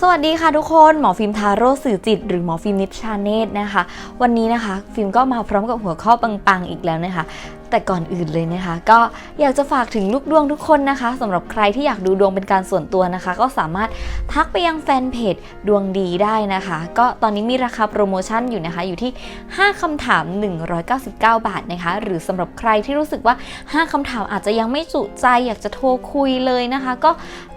สวัสดีค่ะทุกคนหมอฟิล์มทาโร่สื่อจิต หรือหมอฟิล์มนิชชาเนตนะคะ วันนี้นะคะ ฟิล์มก็มาพร้อมกับหัวข้อปังๆอีกแล้วนะคะแต่ก่อนอื่นเลยนะคะ ก็อยากจะฝากถึงลูกดวงทุกคนนะคะสำหรับใครที่อยากดูดวงเป็นการส่วนตัวนะคะ ก็สามารถทักไปยังแฟนเพจดวงดีได้นะคะ ก็ตอนนี้มีราคาโปรโมชั่นอยู่นะคะ อยู่ที่ 5คำถาม 199 บาทนะคะ หรือสำหรับใครที่รู้สึกว่า 5คำถามอาจจะยังไม่จุใจ อยากจะโทรคุยเลยนะคะ ก็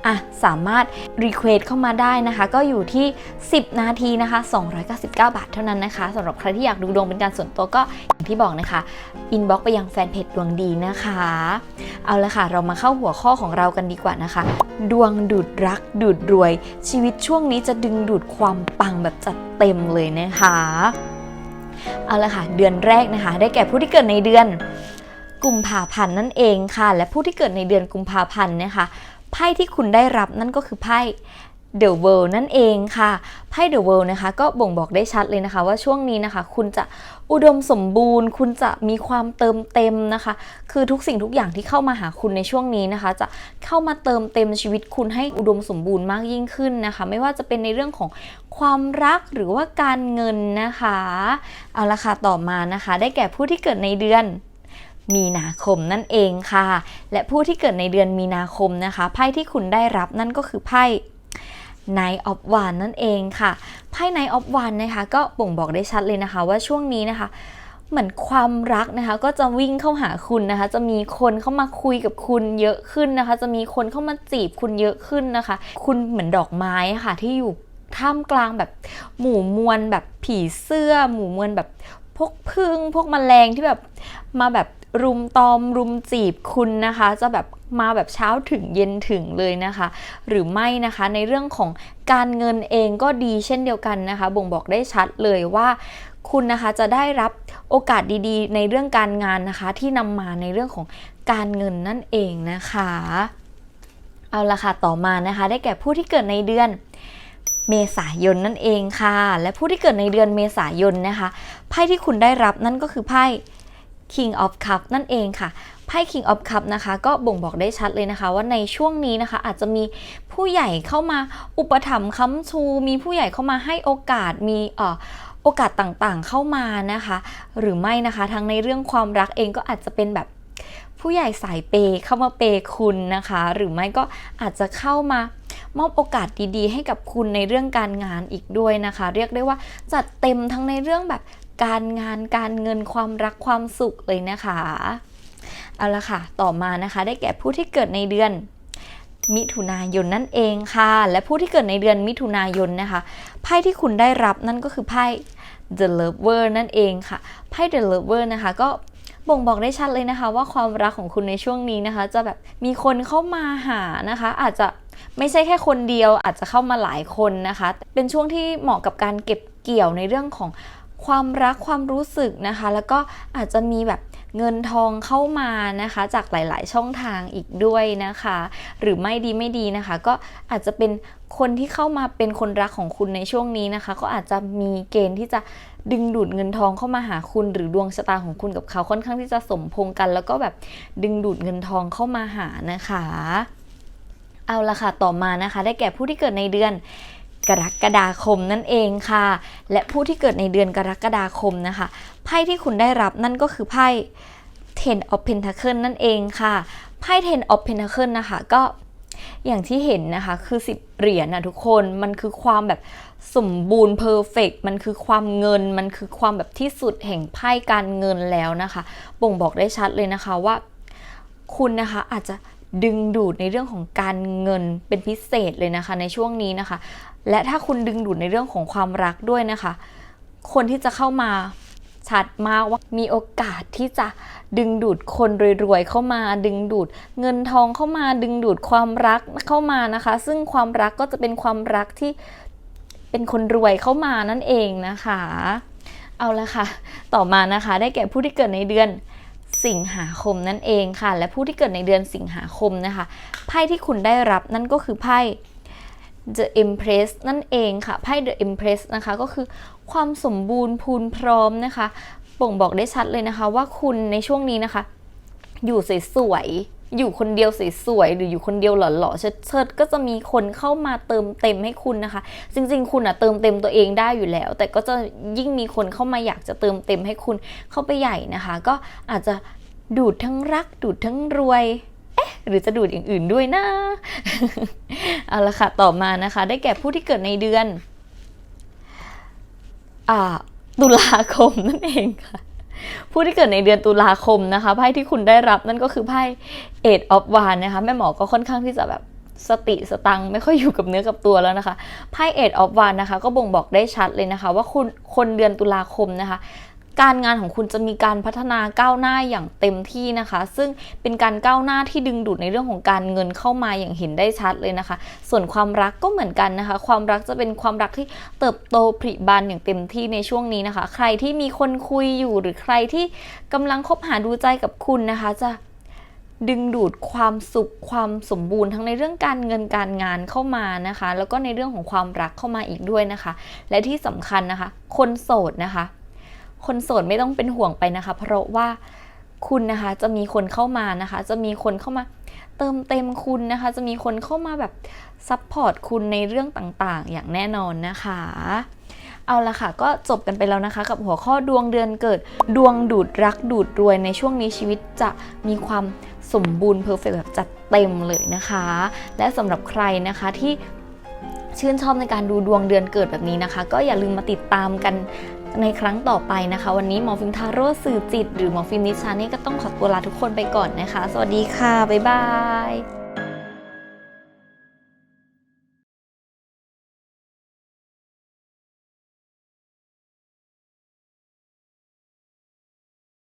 อะสามารถรีเควสเข้ามาได้นะคะ ก็อยู่ที่ 10 นาทีนะคะ 299 บาทเท่านั้นนะคะสำหรับใครที่อยากดูดวงเป็นการส่วนตัวก็อย่างที่บอกนะคะอินบ็อกไปยังแฟนเพจดวงดีนะคะ เอาละค่ะ เรามาเข้าหัวข้อของเรากันดีกว่านะคะ ดวงดูดรักดูดรวย ชีวิตช่วงนี้จะดึงดูดความปังแบบจัดเต็มเลยนะคะ เอาละค่ะ เดือนแรกนะคะ ได้แก่ผู้ที่เกิดในเดือนกุมภาพันธ์นั่นเองค่ะ และผู้ที่เกิดในเดือนกุมภาพันธ์นะคะไพ่ที่คุณได้รับนั่นก็คือไพ่ The World นั่นเองค่ะไพ่ The World นะคะ ก็บ่งบอกได้ชัดเลยนะคะ ว่าช่วงนี้นะคะ คุณจะอุดมสมบูรณ์ คุณจะมีความเติมเต็มนะคะ คือทุกสิ่งทุกอย่างที่เข้ามาหาคุณในช่วงนี้นะคะ จะเข้ามาเติมเต็มชีวิตคุณให้อุดมสมบูรณ์มากยิ่งขึ้นนะคะ ไม่ว่าจะเป็นในเรื่องของความรักหรือว่าการเงินนะคะ เอาละค่ะต่อมานะคะ ได้แก่ผู้ที่เกิดในเดือนมีนาคมนั่นเองค่ะ และผู้ที่เกิดในเดือนมีนาคมนะคะ ไพ่ที่คุณได้รับนั่นก็คือไพ่ Night of One นั่นเองค่ะไพ่ Night of One นะคะก็บ่งบอกได้ชัดเลยนะคะว่าช่วงนี้นะคะเหมือนความรักนะคะก็จะวิ่งเข้าหาคุณนะคะ จะมีคนเข้ามาคุยกับคุณเยอะขึ้นนะคะ จะมีคนเข้ามาจีบคุณเยอะขึ้นนะคะ คุณเหมือนดอกไม้ค่ะที่อยู่ท่ามกลางแบบหมู่มวลแบบผีเสื้อ หมู่มวลแบบพวกพึ่งพวกแมลงที่แบบมาแบบ รุมตอมรุมจีบคุณนะคะ จะแบบมาแบบเช้าถึงเย็นถึงเลยนะคะ หรือไม่นะคะในเรื่องของการเงินเองก็ดีเช่นเดียวกันนะคะ บ่งบอกได้ชัดเลยว่าคุณนะคะจะได้รับโอกาสดีๆ ในเรื่องการงานนะคะ ที่นำมาในเรื่องของการเงินนั่นเองนะคะ เอาละค่ะต่อมานะคะ ได้แก่ผู้ที่เกิดในเดือนเมษายนนั่นเองค่ะ และผู้ที่เกิดในเดือนเมษายนนะคะไพ่ที่คุณได้รับนั่นก็คือไพ่ King of Cup นั่นเองค่ะไพ่ King of Cup นะคะ ก็บ่งบอกได้ชัดเลยนะคะ ว่าในช่วงนี้นะคะ อาจจะมีผู้ใหญ่เข้ามาอุปถัมภ์ค้ำชู มีผู้ใหญ่เข้ามาให้โอกาสมีเอ่อโอกาสต่างๆเข้ามานะคะ หรือไม่นะคะทั้งในเรื่องความรักเองก็อาจจะเป็นแบบผู้ใหญ่สายเปย์เข้ามาเปย์คุณนะคะ หรือไม่ก็อาจจะเข้ามามอบโอกาสดีๆ ให้กับคุณในเรื่องการงานอีกด้วยนะคะ เรียกได้ว่าจัดเต็มทั้งในเรื่องแบบ การงานการเงินความรักความสุขเลยนะคะ เอาละค่ะ ต่อมานะคะ ได้แก่ผู้ที่เกิดในเดือน มิถุนายนนั่นเองค่ะ และผู้ที่เกิดในเดือนมิถุนายนนะคะ ไพ่ที่คุณได้รับนั่นก็คือไพ่ The Lover นั่นเองค่ะ ไพ่ The Lover นะคะก็บ่งบอกได้ชัดเลยนะคะ ว่าความรักของคุณในช่วงนี้นะคะ จะแบบมีคนเข้ามาหานะคะ อาจจะไม่ใช่แค่คนเดียวอาจจะเข้ามาหลายคนนะคะ เป็นช่วงที่เหมาะกับการเก็บเกี่ยวในเรื่องของ ความรักความรู้สึกนะคะ แล้วก็อาจจะมีแบบเงินทองเข้ามานะคะ จากหลาย ๆ ช่องทางอีกด้วยนะคะ หรือไม่ดีไม่ดีนะคะ ก็อาจจะเป็นคนที่เข้ามาเป็นคนรักของคุณในช่วงนี้นะคะ ก็อาจจะมีเกณฑ์ที่จะดึงดูดเงินทองเข้ามาหาคุณ หรือดวงชะตาของคุณกับเขาค่อนข้างที่จะสมพงกัน แล้วก็แบบดึงดูดเงินทองเข้ามาหานะคะ เอาละค่ะต่อมานะคะ ได้แก่ผู้ที่เกิดในเดือน กรกฎาคมนั่นเองค่ะ และผู้ที่เกิดในเดือนกรกฎาคมนะคะ ไพ่ที่คุณได้รับนั่นก็คือไพ่ Ten of pentacles นั่นเองค่ะ ไพ่ Ten of pentacles นะคะ ก็อย่างที่เห็นนะคะ คือ 10 เหรียญนะทุกคนมันคือความแบบสมบูรณ์เพอร์เฟกมันคือความเงิน มันคือความแบบที่สุดแห่งไพ่การเงินแล้วนะคะ บ่งบอกได้ชัดเลยนะคะว่า คุณนะคะอาจจะ ดึงดูดในเรื่องของการเงินเป็นพิเศษเลยนะคะในช่วงนี้นะคะ และถ้าคุณดึงดูดในเรื่องของความรักด้วยนะคะ คนที่จะเข้ามาชัดมากว่ามีโอกาสที่จะดึงดูดคนรวยๆเข้ามา ดึงดูดเงินทองเข้ามา ดึงดูดความรักเข้ามานะคะ ซึ่งความรักก็จะเป็นความรักที่เป็นคนรวยเข้ามานั่นเองนะคะ เอาละค่ะ ต่อมานะคะ ได้แก่ผู้ที่เกิดในเดือน สิงหาคมนั่นเองค่ะ และผู้ที่เกิดในเดือนสิงหาคมนะคะไพ่ที่คุณได้รับนั่นก็คือไพ่ The Empress นั่นเองค่ะไพ่ The Empress นะคะก็คือความสมบูรณ์พูนพร้อมนะคะบ่งบอกได้ชัดเลยนะคะว่าคุณในช่วงนี้นะคะ อยู่สวย อยู่คนเดียวสวยๆหรืออยู่คนเดียวหล่อๆเชิดๆก็จะมีคนเข้ามาเติมเต็มให้คุณนะคะ จริง ๆ คุณอะเติมเต็มตัวเองได้อยู่แล้ว แต่ก็จะยิ่งมีคนเข้ามาอยากจะเติมเต็มให้คุณเข้าไปใหญ่นะคะ ก็อาจจะดูดทั้งรัก ดูดทั้งรวยเอ๊ะหรือจะดูดอย่างอื่นด้วยนะเอาละค่ะ ต่อมานะคะ ได้แก่ผู้ที่เกิดในเดือนอ่าตุลาคมนั่นเองค่ะ ผู้ที่เกิดในเดือนตุลาคมนะคะไพ่ที่คุณได้รับนั่นก็คือไพ่เอ็ดออฟวานนะคะแม่หมอก็ค่อนข้างที่จะแบบสติสตังไม่ค่อยอยู่กับเนื้อกับตัวแล้วนะคะไพ่เอ็ดออฟวันนะคะ ก็บ่งบอกได้ชัดเลยนะคะ ว่าคุณคนเดือนตุลาคมนะคะ การงานของคุณจะมีการพัฒนาก้าวหน้าอย่างเต็มที่นะคะ ซึ่งเป็นการก้าวหน้าที่ดึงดูดในเรื่องของการเงินเข้ามาอย่างเห็นได้ชัดเลยนะคะ ส่วนความรักก็เหมือนกันนะคะ ความรักจะเป็นความรักที่เติบโตผลิบานอย่างเต็มที่ในช่วงนี้นะคะ ใครที่มีคนคุยอยู่หรือใครที่กำลังคบหาดูใจกับคุณนะคะจะดึงดูดความสุขความสมบูรณ์ทั้งในเรื่องการเงินการงานเข้ามานะคะ แล้วก็ในเรื่องของความรักเข้ามาอีกด้วยนะคะ และที่สำคัญนะคะ คนโสดนะคะ คนโสดไม่ต้องเป็นห่วงไปนะคะ เพราะว่าคุณนะคะจะมีคนเข้ามานะคะ จะมีคนเข้ามาเติมเต็มคุณนะคะ จะมีคนเข้ามาแบบซัพพอร์ตคุณในเรื่องต่างๆ อย่างแน่นอนนะคะ เอาละค่ะ ก็จบกันไปแล้วนะคะ กับหัวข้อดวงเดือนเกิด ดวงดูดรักดูดรวยในช่วงนี้ชีวิตจะมีความสมบูรณ์เพอร์เฟกแบบจัดเต็มเลยนะคะ และสำหรับใครนะคะที่ชื่นชอบในการดูดวงเดือนเกิดแบบนี้นะคะ ก็อย่าลืมมาติดตามกัน ในครั้งต่อไปนะคะ วันนี้หมอฟิล์มทาโร่สื่อจิต หรือหมอฟิล์มนิชานี่ก็ต้องขอตัวลาทุกคนไปก่อนนะคะ สวัสดีค่ะ บ๊ายบาย